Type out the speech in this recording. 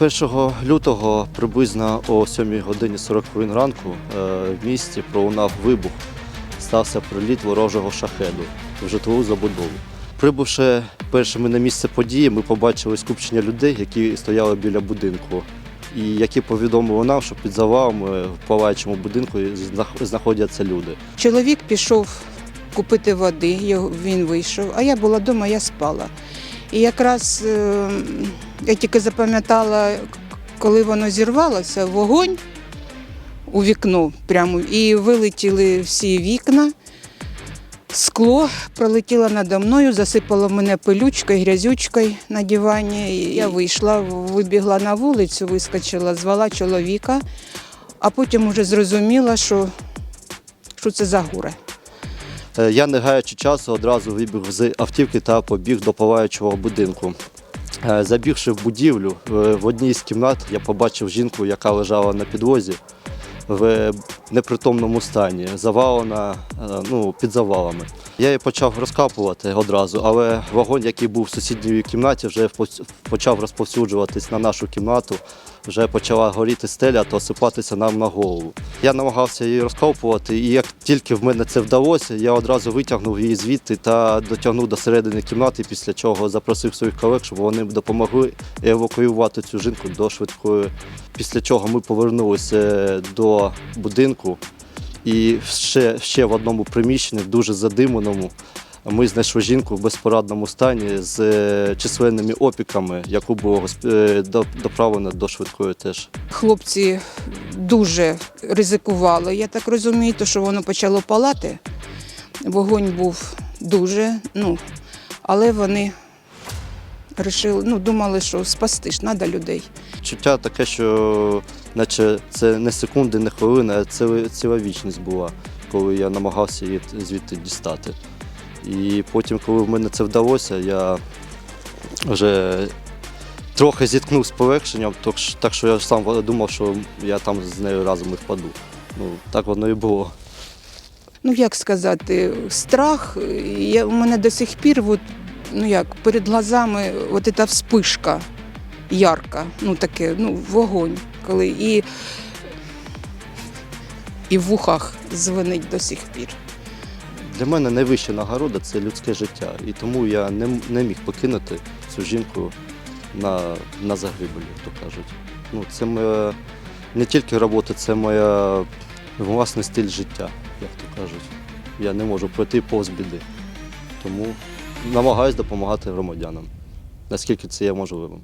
1 лютого приблизно о 7 годині 40 хвилин ранку е, в місті пролунав вибух. Стався приліт ворожого шахеду в житлову забудову. Прибувши першими на місце події, ми побачили скупчення людей, які стояли біля будинку, і які повідомили нам, що під завалами в палаючому будинку знах- знаходяться люди. Чоловік пішов купити води, він вийшов, а я була вдома, я спала. І якраз е, я тільки запам'ятала, коли воно зірвалося, вогонь у вікно прямо, і вилетіли всі вікна. Скло пролетіло надо мною, засипало мене пилючкою, грязючкою на дивані. Я вийшла, вибігла на вулицю, вискочила, звала чоловіка, а потім вже зрозуміла, що, що це за горе. Е, Я, не гаючи часу, одразу вибіг з автівки та побіг до палаючого будинку. Е, Забігши в будівлю, е, в одній з кімнат я побачив жінку, яка лежала на підлозі в непритомному стані, завалена ну, під завалами. Я її почав розкапувати одразу, але вогонь, який був в сусідній кімнаті, вже почав розповсюджуватись на нашу кімнату. Вже почала горіти стеля та осипатися нам на голову. Я намагався її розкопувати, і як тільки в мене це вдалося, я одразу витягнув її звідти та дотягнув до середини кімнати, після чого запросив своїх колег, щоб вони допомогли евакуювати цю жінку до швидкої. Після чого ми повернулися до будинку, і ще, ще в одному приміщенні, дуже задимленому, ми знайшли жінку в безпорадному стані з е, численними опіками, яку було е, доправлено до швидкої теж. Хлопці дуже ризикували. Я так розумію, то, що воно почало палати. Вогонь був дуже, ну, але вони рішили, ну, думали, що спасти ж треба людей. Чуття таке, що наче це не секунди, не хвилини, а ціла, ціла вічність була, коли я намагався її звідти дістати. І потім, коли в мене це вдалося, я вже трохи зіткнув з полегшенням, так що- я сам думав, що я там з нею разом і впаду. Ну, так воно і було. Ну, як сказати, страх, я, у мене до сих пір, от, ну як, перед глазами от ця вспишка ярка, ну таке, ну, вогонь, коли і, і в вухах звенить до сих пір. Для мене найвища нагорода це людське життя. І тому я не, не міг покинути цю жінку на, на загибелі, як то кажуть. Ну, це моя не тільки робота, це моя власний стиль життя, як то кажуть. Я не можу пройти повз біди. Тому намагаюся допомагати громадянам, наскільки це є можливим.